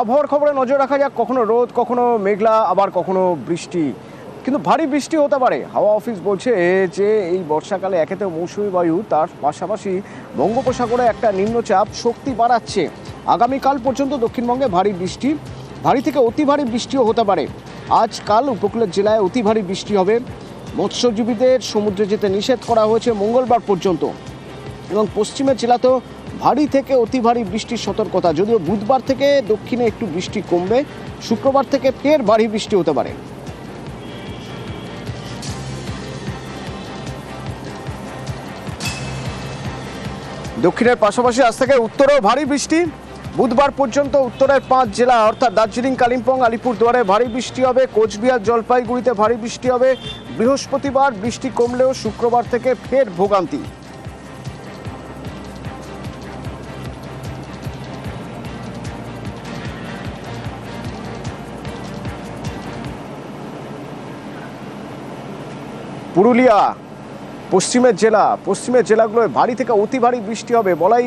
আবহাওয়ার খবরে নজর রাখা যাক, কখনো রোদ, কখনো মেঘলা, আবার কখনো বৃষ্টি। কিন্তু ভারী বৃষ্টি হতে পারে। হাওয়া অফিস বলছে যে এই বর্ষাকালে একেতে মৌসুমী বায়ু, তার পাশাপাশি বঙ্গোপসাগরে একটা নিম্নচাপ শক্তি বাড়াচ্ছে। আগামীকাল পর্যন্ত দক্ষিণবঙ্গে ভারী বৃষ্টি, ভারী থেকে অতি ভারী বৃষ্টিও হতে পারে। আজকাল উপকূলের জেলায় অতি ভারী বৃষ্টি হবে। মৎস্যজীবীদের সমুদ্রে যেতে নিষেধ করা হয়েছে মঙ্গলবার পর্যন্ত। এবং পশ্চিমের জেলাতেও ভারী থেকে অতি ভারী বৃষ্টির সতর্কতা। যদিও বুধবার থেকে দক্ষিণে একটু বৃষ্টি কমবে, শুক্রবার থেকে ফের ভারী বৃষ্টি হতে পারে। দক্ষিণের পাশাপাশি আজ থেকে উত্তরেও ভারী বৃষ্টি। বুধবার পর্যন্ত উত্তরের পাঁচ জেলা, অর্থাৎ দার্জিলিং, কালিম্পং, আলিপুরদুয়ারে ভারী বৃষ্টি হবে, কোচবিহার, জলপাইগুড়িতে ভারী বৃষ্টি হবে। বৃহস্পতিবার বৃষ্টি কমলেও শুক্রবার থেকে ফের ভোগান্তি। পুরুলিয়া, পশ্চিমের জেলা, পশ্চিমের জেলাগুলোয় ভারী থেকে অতি ভারী বৃষ্টি হবে বলাই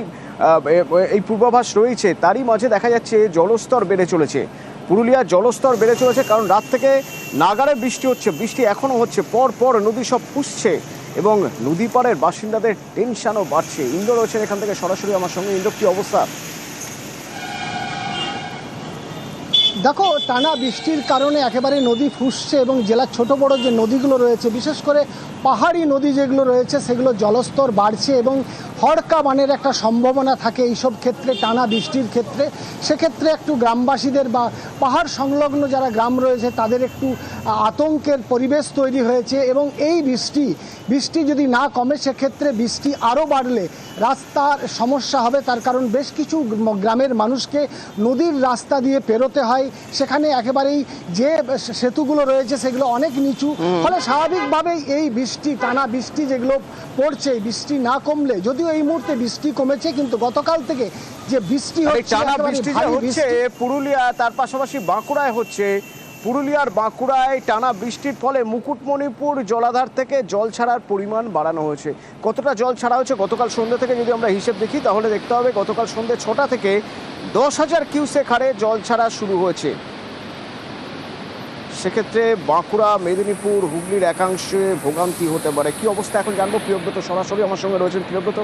এই পূর্বাভাস রয়েছে। তারই মাঝে দেখা যাচ্ছে জলস্তর বেড়ে চলেছে। পুরুলিয়ার জলস্তর বেড়ে চলেছে কারণ রাত থেকে নাগারে বৃষ্টি হচ্ছে, বৃষ্টি এখনও হচ্ছে, পর পর নদী সব ফুসছে এবং নদী পাড়ের বাসিন্দাদের টেনশনও বাড়ছে। ইন্দ্র রয়েছেন এখান থেকে সরাসরি আমার সঙ্গে। ইন্দ্র, কি অবস্থা? দেখো, টানা বৃষ্টির কারণে একেবারে নদী ফুসছে এবং জেলার ছোট বড় যে নদীগুলো রয়েছে, বিশেষ করে পাহাড়ি নদী যেগুলো রয়েছে সেগুলো জলস্তর বাড়ছে এবং হড়কা বানের একটা সম্ভাবনা থাকে এইসব ক্ষেত্রে টানা বৃষ্টির ক্ষেত্রে। সেক্ষেত্রে একটু গ্রামবাসীদের বা পাহাড় সংলগ্ন যারা গ্রাম রয়েছে তাদের একটু আতঙ্কের পরিবেশ তৈরি হয়েছে এবং এই বৃষ্টি বৃষ্টি যদি না কমে সেক্ষেত্রে বৃষ্টি আরও বাড়লে রাস্তার সমস্যা হবে। তার কারণ বেশ কিছু গ্রামের মানুষকে নদীর রাস্তা দিয়ে পেরোতে হয়। সেখানে একেবারেই যে সেতুগুলো রয়েছে সেগুলো অনেক নিচু। ফলে স্বাভাবিকভাবেই এই বৃষ্টি টানা বৃষ্টি যেগুলো পড়ছে বৃষ্টি না কমলে যদিও এই মুহূর্তে বৃষ্টি কমেছে কিন্তু গতকাল থেকে যে বৃষ্টি হচ্ছে টানা বৃষ্টি হচ্ছে পুরুলিয়া তার পাশাপাশি বাঁকুড়ায় হচ্ছে। পুরুলিয়ার বাঁকুড়ায় টানা বৃষ্টির ফলে মুকুটমণিপুর জলাধার থেকে জল ছাড়ার পরিমাণ বাড়ানো হয়েছে। কতটা জল ছাড়া হয়েছে? গতকাল সন্ধ্যে থেকে যদি আমরা হিসেব দেখি তাহলে দেখতে হবে গতকাল সন্ধ্যে ছটা থেকে দশ হাজার কিউসেক হারে জল ছাড়া শুরু হয়েছে। সেক্ষেত্রে বাঁকুড়া, মেদিনীপুর, হুগলির একাংশে ভোগান্তি হতে পারে। কি অবস্থা এখন জানব। প্রিয়ব্রত সরাসরি আমার সঙ্গে রয়েছেন। প্রিয়ব্রত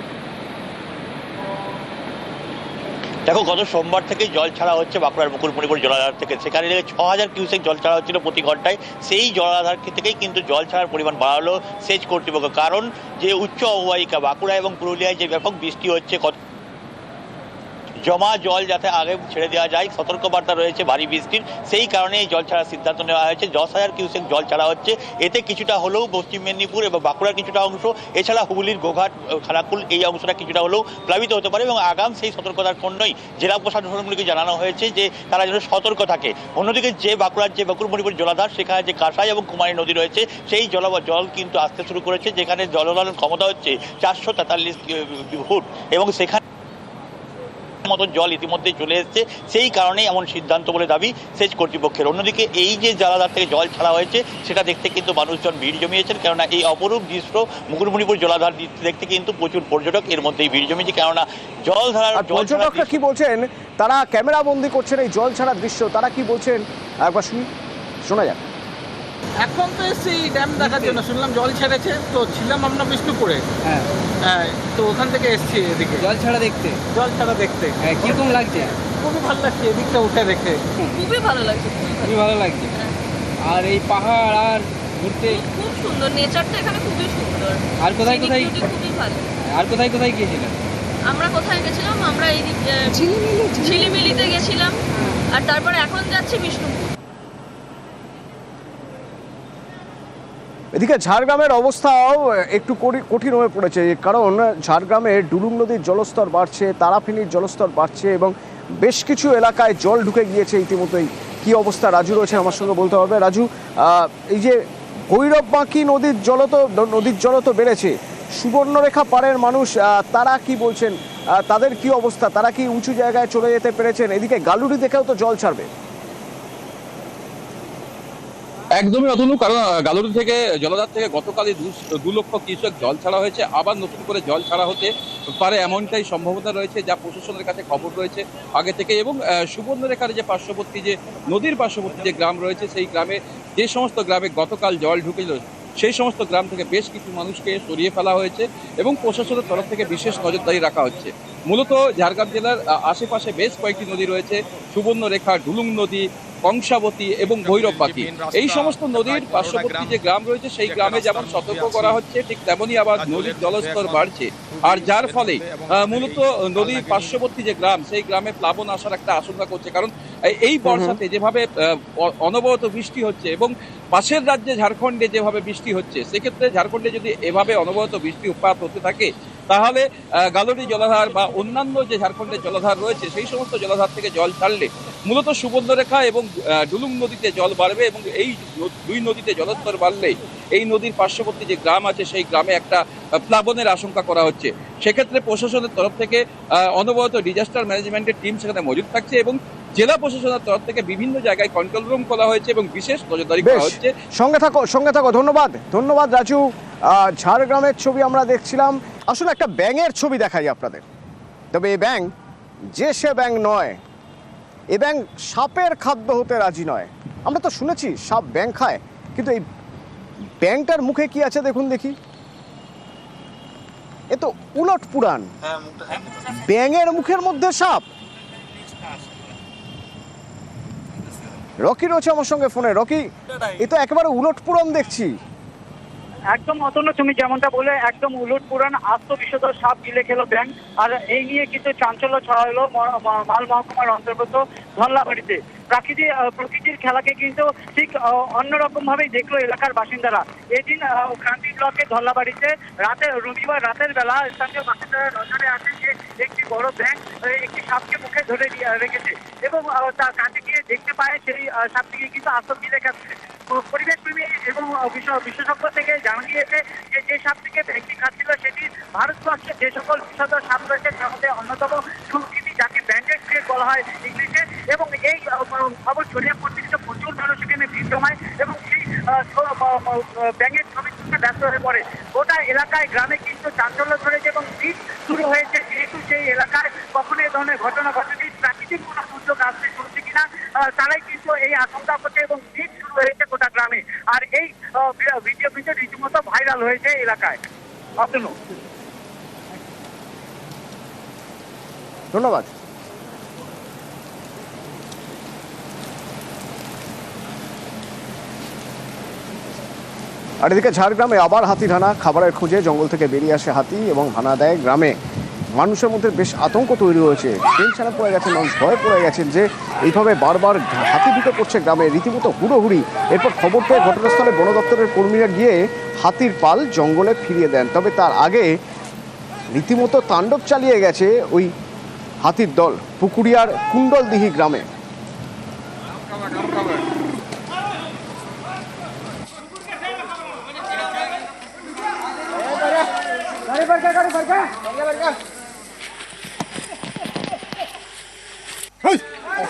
দেখো, গত সোমবার থেকেই জল ছাড়া হচ্ছে বাঁকুড়ার মুকুটমণিপুর জলাধার থেকে। সেখানে ছ হাজার কিউসেক জল ছাড়া হচ্ছিল প্রতি ঘন্টায়, সেই জলাধার থেকেই কিন্তু জল ছাড়ার পরিমাণ বাড়ালো সেচ কর্তৃপক্ষ। কারণ যে উচ্চ অববাহিকা, বাঁকুড়া এবং পুরুলিয়ায় যে ব্যাপক বৃষ্টি হচ্ছে জমা জল যাতে আগে ছেড়ে দেওয়া যায়, সতর্কবার্তা রয়েছে ভারী বৃষ্টির। সেই কারণে এই জল ছাড়ার সিদ্ধান্ত নেওয়া হয়েছে। দশ হাজার কিউসেক জল ছাড়া হচ্ছে। এতে কিছুটা হলেও পশ্চিম মেদিনীপুর এবং বাঁকুড়ার কিছুটা অংশ, এছাড়া হুগলির গোঘাট খানাকুল এই অংশটা কিছুটা হলেও প্লাবিত হতে পারে এবং আগাম সেই সতর্কতার জন্যই জেলা প্রশাসনগুলিকে জানানো হয়েছে যে তারা যেন সতর্ক থাকে। অন্যদিকে যে বাঁকুড়ার যে বাঁকুড়মণিপুর জলাধার, সেখানে যে কাঁসাই এবং কুমারী নদী রয়েছে, সেই জল জল কিন্তু আসতে শুরু করেছে, যেখানে জলধারণ ক্ষমতা হচ্ছে চারশো তেতাল্লিশ ফুট। এবং সেখানে মতো জল ইতিমধ্যে চলে এসেছে। সেই কারণেই এমন সিদ্ধান্ত বলে দাবি সেচ কর্তৃপক্ষের। অন্যদিকে এই যে জলাধার থেকে জল ছাড়া হয়েছে সেটা দেখতে কিন্তু মানুষজন ভিড় জমিয়েছেন। কেননা এই অপরূপ দৃশ্য মুকুটমণিপুর জলাধার দেখতে কিন্তু প্রচুর পর্যটক এর মধ্যেই ভিড় জমিয়েছে কেননা জল ধারার পর্যটকরা কি বলছেন? তারা ক্যামেরা বন্দি করছেন এই জল ছাড়া দৃশ্য। তারা কি বলছেন? একবার শুনি শোনা যাক। এখন তো এসছি এই ড্যাম দেখার জন্য। শুনলাম জল ছেড়েছে তো ছিলাম আমরা বিষ্ণুপুরে। হ্যাঁ। হ্যাঁ তো ওখান থেকে এসছি এদিকে। জল ছাড়া দেখতে? জল ছাড়া দেখতে। হ্যাঁ কীরকম লাগছে? খুবই ভালো লাগছে এদিকটা উঠে দেখে। খুবই ভালো লাগছে খুবই ভালো। লাগছে। আর এই পাহাড় আর ঘুরতে? খুব সুন্দর নেচারটা এখানে খুবই সুন্দর। আর কোথায় কোথায়? খুবই ভালো। আর কোথায় কোথায় গিয়েছিলেন? আমরা কোথায় গেছিলাম? আমরা এই দিক ঝিলিমিলিতে গেছিলাম। আর তারপর এখন যাচ্ছি বিষ্ণুপুর। এদিকে ঝাড়গ্রামের অবস্থাও একটু কঠিন হয়ে পড়েছে, কারণ ঝাড়গ্রামে ডুলুং নদীর জলস্তর বাড়ছে, তারাফিনির জলস্তর বাড়ছে এবং বেশ কিছু এলাকায় জল ঢুকে গিয়েছে ইতিমধ্যেই। কি অবস্থা? রাজু রয়েছে আমার সঙ্গে বলতে হবে। রাজু এই যে ভৈরব বাঁকি নদীর জল তো নদীর জল তো বেড়েছে, সুবর্ণরেখা পাড়ের মানুষ তারা কি বলছেন? তাদের কি অবস্থা? তারা কি উঁচু জায়গায় চলে যেতে পেরেছেন? এদিকে গালুরি দেখেও তো জল ছাড়বে। একদমই অতনু কারণ গালুরি থেকে জলধার থেকে গতকালই দু- লক্ষ কৃষক জল ছাড়া হয়েছে, আবার নতুন করে জল ছাড়া হতে পারে এমনটাই সম্ভাবনা রয়েছে, যা প্রশাসনের কাছে খবর রয়েছে আগে থেকে এবং সুবর্ণরেখার যে পার্শ্ববর্তী যে নদীর পার্শ্ববর্তী যে গ্রাম রয়েছে, সেই গ্রামে যে সমস্ত গ্রামে গতকাল জল ঢুকেছিল, সেই সমস্ত গ্রাম থেকে বেশ কিছু মানুষকে সরিয়ে ফেলা হয়েছে এবং প্রশাসনের তরফ থেকে বিশেষ নজরদারি রাখা হচ্ছে। মূলত ঝাড়গ্রাম জেলার আশেপাশে বেশ কয়েকটি নদী রয়েছে সুবর্ণরেখা ডুলুং নদী কংসাবতী এবং ভৈরব পাখি এই সমস্ত নদীর পার্শ্ববর্তী যে গ্রাম রয়েছে সেই গ্রামে যেমন সতর্ক করা হচ্ছে ঠিক তেমনই আবার নদীর জলস্তর বাড়ছে। আর যার ফলে মূলত নদীর পার্শ্ববর্তী যে গ্রাম সেই গ্রামে প্লাবন আসার একটা আশঙ্কা করছে। কারণ এই- বর্ষাতে যেভাবে আহ, অনবরত বৃষ্টি হচ্ছে এবং পাশের রাজ্যে ঝাড়খণ্ডে যেভাবে বৃষ্টি হচ্ছে সেক্ষেত্রে ঝাড়খণ্ডে যদি এভাবে অনবরত বৃষ্টি উৎপাত হতে থাকে তাহলে গালুরি জলাধার বা অন্যান্য যে ঝাড়খণ্ডের জলাধার রয়েছে সেই সমস্ত জলাধার থেকে জল ছাড়লে মূলত সুবর্ণরেখা এবং ডুলুং নদীতে জল বাড়বে এবং এই দুই নদীতে জলস্তর বাড়লে এই নদীর পার্শ্ববর্তী যে গ্রাম আছে সেই গ্রামে একটা প্লাবনের আশঙ্কা করা হচ্ছে। সেক্ষেত্রে প্রশাসনের তরফ থেকে অনবরত ডিজাস্টার ম্যানেজমেন্টের টিম সেখানে মজুদ থাকছে এবং জেলা প্রশাসনের তরফ থেকে বিভিন্ন জায়গায় কন্ট্রোল রুম খোলা হয়েছে এবং বিশেষ নজরদারি করা হচ্ছে। সঙ্গে থাকো সঙ্গে থাকো ধন্যবাদ। ধন্যবাদ রাজু। আহ, ঝাড়গ্রামের ছবি আমরা দেখছিলাম। আসলে একটা ব্যাঙের ছবি দেখাই আপনাদের। তবে এই ব্যাং যে সে ব্যাং নয় এ ব্যাং সাপের খাদ্য হতে রাজি নয়। আমরা তো শুনেছি সাপ ব্যাং খায় কিন্তু এই ব্যাংটার মুখে কি আছে দেখুন দেখি। এ তো উলট পুরাণ। ব্যাঙের মুখের মধ্যে সাপ। রকি রয়েছে আমার সঙ্গে ফোনে। রকি এ তো একেবারে উলট পুরন দেখছি। একদম অতন্য তুমি যেমনটা বলে একদম উলট পুরান আস্ত বিশ্বত সাপ গিলে খেলো ব্যাংক আর এই নিয়ে কিন্তু চাঞ্চল্য ছড়া হলো ম- ম- মাল মহকুমার অন্তর্গত ধনলাবাড়িতে প্রাকৃতিক প্রকৃতির খেলাকে কিন্তু ঠিক অন্যরকম ভাবেই দেখল এলাকার বাসিন্দারা। এদিন ক্রান্তি ব্লকের ধল্লাবাড়িতে রাতে, রবিবার রাতের বেলা স্থানীয় বাসিন্দারা নজরে আসে যে একটি বড় ব্যাংক একটি সাপকে মুখে ধরে রেখেছে এবং তার কাছে গিয়ে দেখতে পায় সেই সাপটিকে কিন্তু আস্ত গিলে খাচ্ছে পরিবেশ প্রেমী এবং বিশ- বিশেষজ্ঞ থেকে জানা গিয়েছে যে যে সাপটিকে ব্যক্তি খাচ্ছিল সেটি ভারতবর্ষের যে সকল বিষধর সাপ রয়েছে, তার মধ্যে অন্যতম। সুকৃতি যাকে ব্যান্ডেড স্নেক বলা হয় ইংলিশে এবং এই আহ, খবর ছড়িয়ে পড়তে কিন্তু প্রচুর মানুষ এখানে ভিড় জমায় এবং সেই ব্যাঙের ছবি তুলতে ব্যস্ত হয়ে পড়ে। গোটা এলাকায় গ্রামে কিন্তু চাঞ্চল্য ধরেছে এবং ভিড় শুরু হয়েছে। যেহেতু সেই এলাকায় কখনো এই ধরনের ঘটনা ঘটেনি, প্রাকৃতিক কোনো দুর্যোগ আসতে চলছে কিনা তারাই কিন্তু এই আশঙ্কা করছে এবং ভিড় শুরু হয়েছে গোটা গ্রামে। আর এই ভিডিও ভিডিও রীতিমতো ভাইরাল হয়েছে এলাকায়। ধন্যবাদ। আর এদিকে ঝাড়গ্রামে আবার হাতি ঢানা খাবারের খোঁজে জঙ্গল থেকে বেরিয়ে আসে হাতি এবং হানা দেয় গ্রামে। মানুষের মধ্যে বেশ আতঙ্ক তৈরি হয়েছে। টেনশনে পড়ে গেছে মানুষ, ভয় পড়ে গেছেন যে এইভাবে বারবার হাতি ঢুকে পড়ছে গ্রামে। রীতিমতো হুড়োহুড়ি। এরপর খবর পেয়ে ঘটনাস্থলে বন দপ্তরের কর্মীরা গিয়ে হাতির পাল জঙ্গলে ফিরিয়ে দেন। তবে তার আগে রীতিমতো তাণ্ডব চালিয়ে গেছে ওই হাতির দল, পুকুরিয়ার কুণ্ডলদিহি গ্রামে। बढ़ गया बढ़ गया बढ़ गया Hey! Hey!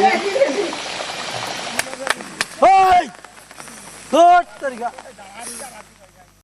Hey!